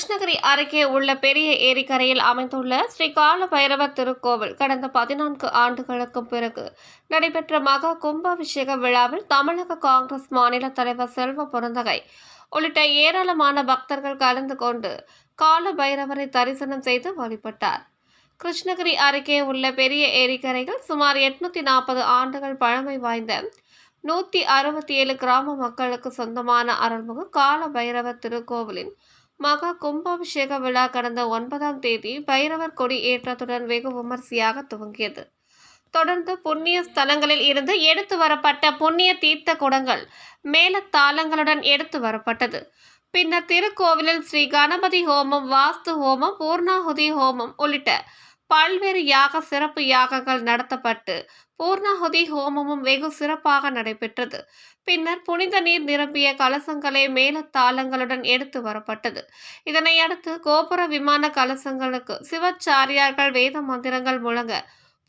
கிருஷ்ணகிரி அருகே உள்ள பெரிய ஏரிக்கரையில் அமைந்துள்ள ஸ்ரீ கால பைரவர் திருக்கோவில் கடந்த பதினான்கு ஆண்டுகளுக்கு பிறகு நடைபெற்ற மகா கும்பாபிஷேக விழாவில் தமிழக காங்கிரஸ் மாநில தலைவர் செல்வ புரந்தகை உள்ளிட்ட ஏராளமான பக்தர்கள் கலந்து கொண்டு கால பைரவரை தரிசனம் செய்து வழிபட்டார். கிருஷ்ணகிரி அருகே உள்ள பெரிய ஏரிக்கரையில் சுமார் எட்நூத்தி நாற்பது ஆண்டுகள் பழமை வாய்ந்த நூற்றி அறுபத்தி ஏழு கிராம மக்களுக்கு சொந்தமான அருள்மிகு கால பைரவர் திருக்கோவிலின் மகா கும்பாபிஷேக விழா கடந்த ஒன்பதாம் தேதி பைரவர் கொடி ஏற்றத்துடன் வெகு விமர்சையாக துவங்கியது. தொடர்ந்து புண்ணிய ஸ்தலங்களில் இருந்து எடுத்து வரப்பட்ட புண்ணிய தீர்த்த குடங்கள் மேலத்தாளங்களுடன் எடுத்து வரப்பட்டது. பின்னர் திருக்கோவிலில் ஸ்ரீ கணபதி ஹோமம் வாஸ்து ஹோமம் பூர்ணாகுதி ஹோமம் உள்ளிட்ட பல்வேறு யாக சிறப்பு யாகங்கள் நடத்தப்பட்டு பூர்ணாகுதி ஹோமமும் வெகு சிறப்பாக நடைபெற்றது. பின்னர் புனித நீர் நிரம்பிய கலசங்களை மேலத்தாளங்களுடன் எடுத்து வரப்பட்டது. இதனை அடுத்து கோபுர விமான கலசங்களுக்கு சிவச்சாரியார்கள் வேத மந்திரங்கள் முழங்க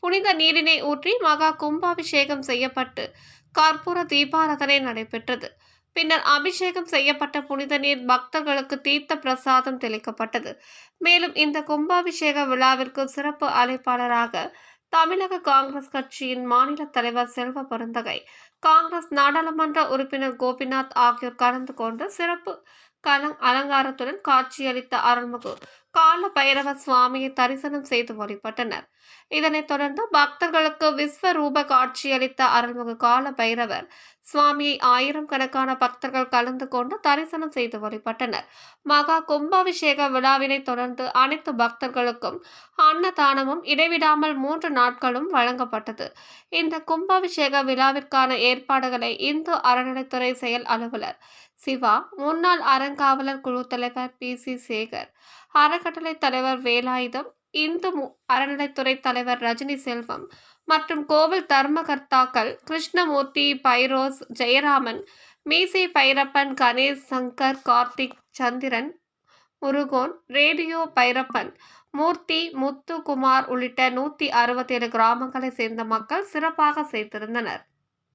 புனித நீரினை ஊற்றி மகா கும்பாபிஷேகம் செய்யப்பட்டு கற்பூர தீபாரதனை நடைபெற்றது. பின்னர் அபிஷேகம் செய்யப்பட்ட புனித நீர் பக்தர்களுக்கு தீர்த்த பிரசாதம் தெளிக்கப்பட்டது. மேலும் இந்த கும்பாபிஷேக விழாவிற்கு சிறப்பு அழைப்பாளராக தமிழக காங்கிரஸ் கட்சியின் மாநில தலைவர் செல்வ பருந்தகை காங்கிரஸ் நாடாளுமன்ற உறுப்பினர் கோபிநாத் ஆகியோர் கலந்து கொண்டு சிறப்பு கலங் அலங்காரத்துடன் காட்சியளித்த அருள்மிகு கால பைரவ சுவாமியை தரிசனம் செய்து வழிபட்டனர். இதனைத் தொடர்ந்து பக்தர்களுக்கு விஸ்வரூப காட்சியளித்த அருள்மிகு கால பைரவர் சுவாமியை ஆயிரம் கணக்கான பக்தர்கள் கலந்து கொண்டு தரிசனம் செய்து வழிபட்டனர். மகா கும்பாபிஷேக விழாவினை தொடர்ந்து அனைத்து பக்தர்களுக்கும் அன்னதானமும் இடைவிடாமல் மூன்று நாட்களும் வழங்கப்பட்டது. இந்த கும்பாபிஷேக விழாவிற்கான ஏற்பாடுகளை இந்து அறநிலைத்துறை செயல் அலுவலர் சிவா முன்னாள் அறங்காவலர் குழு தலைவர் பி. சி. சேகர் அறக்கட்டளை தலைவர் வேலாயுதம் இந்து அறநிலைத்துறை தலைவர் ரஜினி செல்வம் மற்றும் கோவில் தர்மகர்த்தாக்கள் கிருஷ்ணமூர்த்தி பைரோஸ் ஜெயராமன் மீசை பைரப்பன் கணேஷ் சங்கர் கார்த்திக் சந்திரன் முருகோன் ரேடியோ பைரப்பன் மூர்த்தி முத்துக்குமார் உள்ளிட்ட நூற்றி அறுபத்தேழு கிராமங்களை சேர்ந்த மக்கள் சிறப்பாக சேர்த்திருந்தனர்.